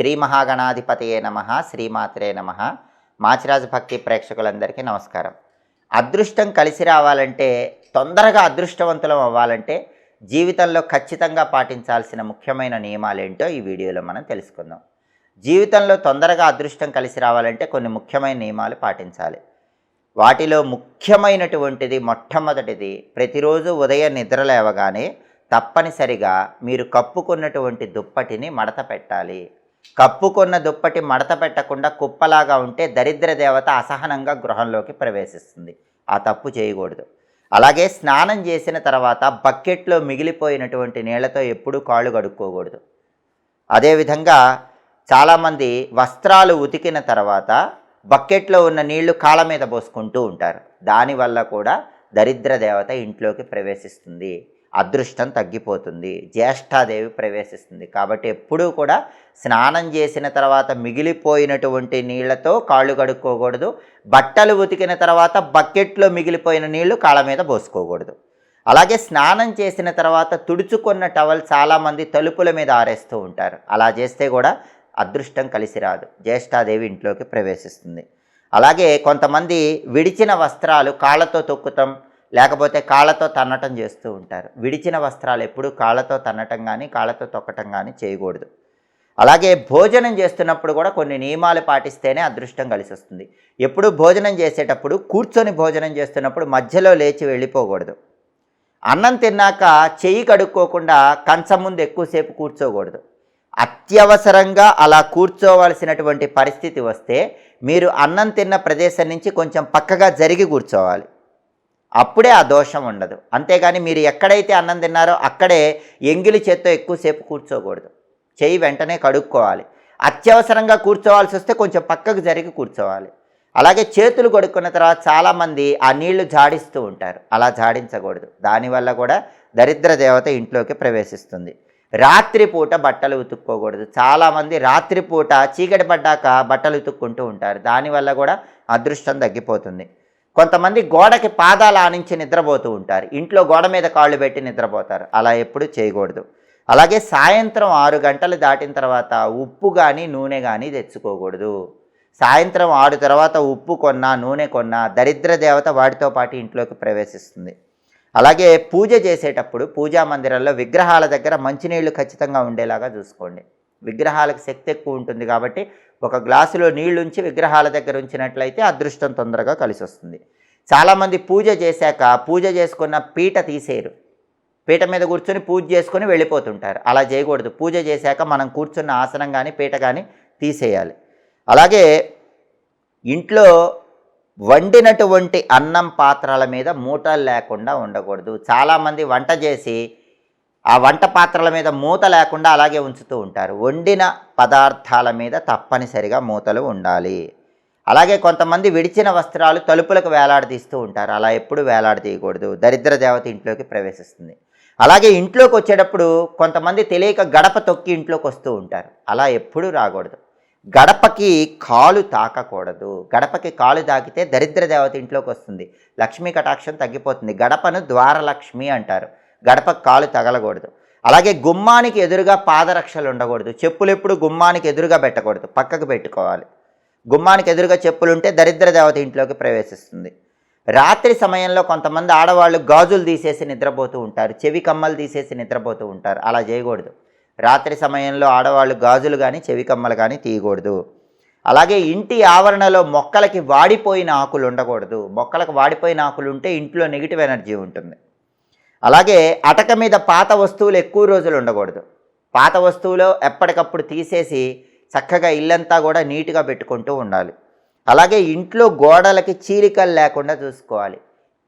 శ్రీ మహాగణాధిపతయే నమ శ్రీమాత్రే నమ. మాచిరాజు భక్తి ప్రేక్షకులందరికీ నమస్కారం. అదృష్టం కలిసి రావాలంటే తొందరగా అదృష్టవంతులం అవ్వాలంటే జీవితంలో ఖచ్చితంగా పాటించాల్సిన ముఖ్యమైన నియమాలు ఏంటో ఈ వీడియోలో మనం తెలుసుకుందాం. జీవితంలో తొందరగా అదృష్టం కలిసి రావాలంటే కొన్ని ముఖ్యమైన నియమాలు పాటించాలి. వాటిలో ముఖ్యమైనటువంటిది మొట్టమొదటిది ప్రతిరోజు ఉదయం నిద్ర లేవగానే తప్పనిసరిగా మీరు కప్పుకున్నటువంటి దుప్పటిని మడత పెట్టాలి. కప్పుకున్న దుప్పటి మడత పెట్టకుండా కుప్పలాగా ఉంటే దరిద్ర దేవత అసహనంగా గృహంలోకి ప్రవేశిస్తుంది. ఆ తప్పు చేయకూడదు. అలాగే స్నానం చేసిన తర్వాత బకెట్లో మిగిలిపోయినటువంటి నీళ్ళతో ఎప్పుడూ కాళ్ళు కడుక్కోకూడదు. అదేవిధంగా చాలామంది వస్త్రాలు ఉతికిన తర్వాత బకెట్లో ఉన్న నీళ్ళు కాళ్ళ మీద పోసుకుంటూ ఉంటారు. దానివల్ల కూడా దరిద్ర దేవత ఇంట్లోకి ప్రవేశిస్తుంది. అదృష్టం తగ్గిపోతుంది. జ్యేష్ఠాదేవి ప్రవేశిస్తుంది. కాబట్టి ఎప్పుడూ కూడా స్నానం చేసిన తర్వాత మిగిలిపోయినటువంటి నీళ్ళతో కాళ్ళు కడుక్కోకూడదు. బట్టలు ఉతికిన తర్వాత బకెట్లో మిగిలిపోయిన నీళ్ళు కాళ్ళ మీద పోసుకోకూడదు. అలాగే స్నానం చేసిన తర్వాత తుడుచుకున్న టవల్ చాలామంది తలుపుల మీద ఆరేస్తూ ఉంటారు. అలా చేస్తే కూడా అదృష్టం కలిసి రాదు. జ్యేష్ఠాదేవి ఇంట్లోకి ప్రవేశిస్తుంది. అలాగే కొంతమంది విడిచిన వస్త్రాలు కాళ్ళతో తొక్కుతాం లేకపోతే కాళ్ళతో తన్నటం చేస్తూ ఉంటారు. విడిచిన వస్త్రాలు ఎప్పుడూ కాళ్ళతో తన్నటం కానీ కాళ్ళతో తొక్కటం కానీ చేయకూడదు. అలాగే భోజనం చేస్తున్నప్పుడు కూడా కొన్ని నియమాలు పాటిస్తేనే అదృష్టం కలిసి వస్తుంది ఎప్పుడు భోజనం చేసేటప్పుడు కూర్చొని భోజనం చేస్తున్నప్పుడు మధ్యలో లేచి వెళ్ళిపోకూడదు. అన్నం తిన్నాక చెయ్యి కడుక్కోకుండా కంచం ముందు ఎక్కువసేపు కూర్చోకూడదు. అత్యవసరంగా అలా కూర్చోవలసినటువంటి పరిస్థితి వస్తే మీరు అన్నం తిన్న ప్రదేశం నుంచి కొంచెం పక్కగా జరిగి కూర్చోవాలి. అప్పుడే ఆ దోషం ఉండదు. అంతేగాని మీరు ఎక్కడైతే అన్నం తిన్నారో అక్కడే ఎంగిలి చేత్తో ఎక్కువసేపు కూర్చోకూడదు. చేయి వెంటనే కడుక్కోవాలి. అత్యవసరంగా కూర్చోవాల్సి వస్తే కొంచెం పక్కకు జరిగి కూర్చోవాలి. అలాగే చేతులు కొడుకున్న తర్వాత చాలామంది ఆ నీళ్ళు జాడిస్తూ ఉంటారు. అలా జాడించకూడదు. దానివల్ల కూడా దరిద్ర దేవత ఇంట్లోకి ప్రవేశిస్తుంది. రాత్రిపూట బట్టలు ఉతుక్కోకూడదు. చాలామంది రాత్రిపూట చీకటి పడ్డాక బట్టలు ఉతుక్కుంటూ ఉంటారు. దానివల్ల కూడా అదృష్టం తగ్గిపోతుంది. కొంతమంది గోడకి పాదాలు ఆనించి నిద్రపోతూ ఉంటారు. ఇంట్లో గోడ మీద కాళ్ళు పెట్టి నిద్రపోతారు. అలా ఎప్పుడు చేయకూడదు. అలాగే సాయంత్రం ఆరు గంటలు దాటిన తర్వాత ఉప్పు కానీ నూనె కానీ తెచ్చుకోకూడదు. సాయంత్రం ఆరు తర్వాత ఉప్పు కొన్నా నూనె కొన్నా దరిద్ర దేవత వాటితో పాటు ఇంట్లోకి ప్రవేశిస్తుంది. అలాగే పూజ చేసేటప్పుడు పూజా మందిరంలో విగ్రహాల దగ్గర మంచినీళ్ళు ఖచ్చితంగా ఉండేలాగా చూసుకోండి. విగ్రహాలకు శక్తి ఎక్కువ ఉంటుంది కాబట్టి ఒక గ్లాసులో నీళ్ళుంచి విగ్రహాల దగ్గర ఉంచినట్లయితే అదృష్టం తొందరగా కలిసి వస్తుంది చాలామంది పూజ చేశాక పూజ చేసుకున్న పీట తీసేయరు. పీట మీద కూర్చొని పూజ చేసుకొని వెళ్ళిపోతుంటారు. అలా చేయకూడదు. పూజ చేశాక మనం కూర్చున్న ఆసనం కానీ పీట కానీ తీసేయాలి. అలాగే ఇంట్లో వండినటువంటి అన్నం పాత్రల మీద మూటలు లేకుండా ఉండకూడదు. చాలామంది వంట చేసి ఆ వంట పాత్రల మీద మూత లేకుండా అలాగే ఉంచుతూ ఉంటారు. వండిన పదార్థాల మీద తప్పనిసరిగా మూతలు ఉండాలి. అలాగే కొంతమంది విడిచిన వస్త్రాలు తలుపులకు వేలాడదీస్తూ ఉంటారు. అలా ఎప్పుడు వేలాడదీయకూడదు. దరిద్ర దేవత ఇంట్లోకి ప్రవేశిస్తుంది. అలాగే ఇంట్లోకి వచ్చేటప్పుడు కొంతమంది తెలియక గడప తొక్కి ఇంట్లోకి వస్తూ ఉంటారు. అలా ఎప్పుడూ రాకూడదు. గడపకి కాలు తాకకూడదు. గడపకి కాలు తాకితే దరిద్ర దేవత ఇంట్లోకి వస్తుంది. లక్ష్మీ కటాక్షం తగ్గిపోతుంది. గడపను ద్వారలక్ష్మి అంటారు. గడప కాలు తగలకూడదు. అలాగే గుమ్మానికి ఎదురుగా పాదరక్షలు ఉండకూడదు. చెప్పులు ఎప్పుడు గుమ్మానికి ఎదురుగా పెట్టకూడదు. పక్కకు పెట్టుకోవాలి. గుమ్మానికి ఎదురుగా చెప్పులు ఉంటే దరిద్ర దేవత ఇంట్లోకి ప్రవేశిస్తుంది. రాత్రి సమయంలో కొంతమంది ఆడవాళ్ళు గాజులు తీసేసి నిద్రపోతూ ఉంటారు. చెవి కమ్మలు తీసేసి నిద్రపోతూ ఉంటారు. అలా చేయకూడదు. రాత్రి సమయంలో ఆడవాళ్ళు గాజులు కానీ చెవి కమ్మలు కానీ తీయకూడదు. అలాగే ఇంటి ఆవరణలో మొక్కలకి వాడిపోయిన ఆకులు ఉండకూడదు. మొక్కలకు వాడిపోయిన ఆకులు ఉంటే ఇంట్లో నెగిటివ్ ఎనర్జీ ఉంటుంది. అలాగే అటక మీద పాత వస్తువులు ఎక్కువ రోజులు ఉండకూడదు. పాత వస్తువులు ఎప్పటికప్పుడు తీసేసి చక్కగా ఇల్లంతా కూడా నీట్గా పెట్టుకుంటూ ఉండాలి. అలాగే ఇంట్లో గోడలకి చీలికలు లేకుండా చూసుకోవాలి.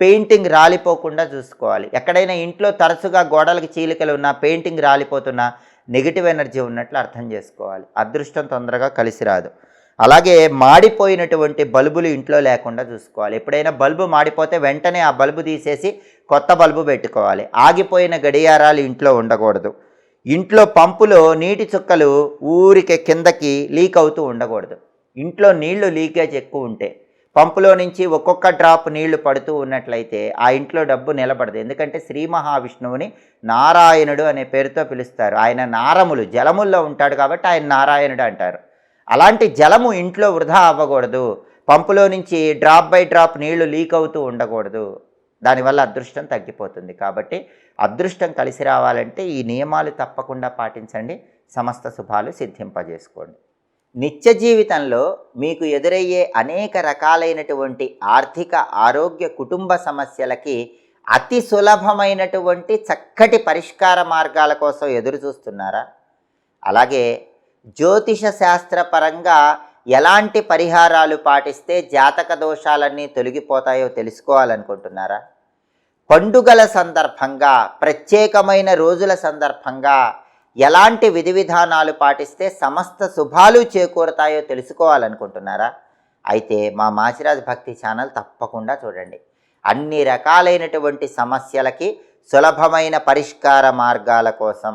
పెయింటింగ్ రాలిపోకుండా చూసుకోవాలి. ఎక్కడైనా ఇంట్లో తరచుగా గోడలకి చీలికలు ఉన్నా పెయింటింగ్ రాలిపోతున్నా నెగిటివ్ ఎనర్జీ ఉన్నట్లు అర్థం చేసుకోవాలి. అదృష్టం తొందరగా కలిసి రాదు. అలాగే మాడిపోయినటువంటి బల్బులు ఇంట్లో లేకుండా చూసుకోవాలి. ఎప్పుడైనా బల్బు మాడిపోతే వెంటనే ఆ బల్బు తీసేసి కొత్త బల్బు పెట్టుకోవాలి. ఆగిపోయిన గడియారాలు ఇంట్లో ఉండకూడదు. ఇంట్లో పంపులో నీటి చుక్కలు ఊరికే కిందకి లీక్ అవుతూ ఉండకూడదు. ఇంట్లో నీళ్ళు లీకేజ్ ఎక్కువ ఉంటే పంపులో నుంచి ఒక్కొక్క డ్రాప్ నీళ్ళు పడుతూ ఉన్నట్లయితే ఆ ఇంట్లో డబ్బు నిలబడదు. ఎందుకంటే శ్రీ మహావిష్ణువుని నారాయణుడు అనే పేరుతో పిలుస్తారు. ఆయన నారములు జలముల్లో ఉంటాడు కాబట్టి ఆయన నారాయణుడు అంటారు. అలాంటి జలము ఇంట్లో వృధా అవ్వకూడదు. పంపులో నుంచి డ్రాప్ బై డ్రాప్ నీళ్ళు లీక్ అవుతూ ఉండకూడదు. దానివల్ల అదృష్టం తగ్గిపోతుంది. కాబట్టి అదృష్టం కలిసి రావాలంటే ఈ నియమాలు తప్పకుండా పాటించండి. సమస్త శుభాలు సిద్ధింపజేసుకోండి. నిత్య జీవితంలో మీకు ఎదురయ్యే అనేక రకాలైనటువంటి ఆర్థిక ఆరోగ్య కుటుంబ సమస్యలకి అతి సులభమైనటువంటి చక్కటి పరిష్కార మార్గాల కోసం ఎదురు చూస్తున్నారా అలాగే జ్యోతిష శాస్త్రపరంగా ఎలాంటి పరిహారాలు పాటిస్తే జాతక దోషాలన్నీ తొలగిపోతాయో తెలుసుకోవాలనుకుంటున్నారా? పండుగల సందర్భంగా ప్రత్యేకమైన రోజుల సందర్భంగా ఎలాంటి విధి విధానాలు పాటిస్తే సమస్త శుభాలు చేకూరతాయో తెలుసుకోవాలనుకుంటున్నారా? అయితే మా మాచిరాజ్ భక్తి ఛానల్ తప్పకుండా చూడండి. అన్ని రకాలైనటువంటి సమస్యలకి సులభమైన పరిష్కార మార్గాల కోసం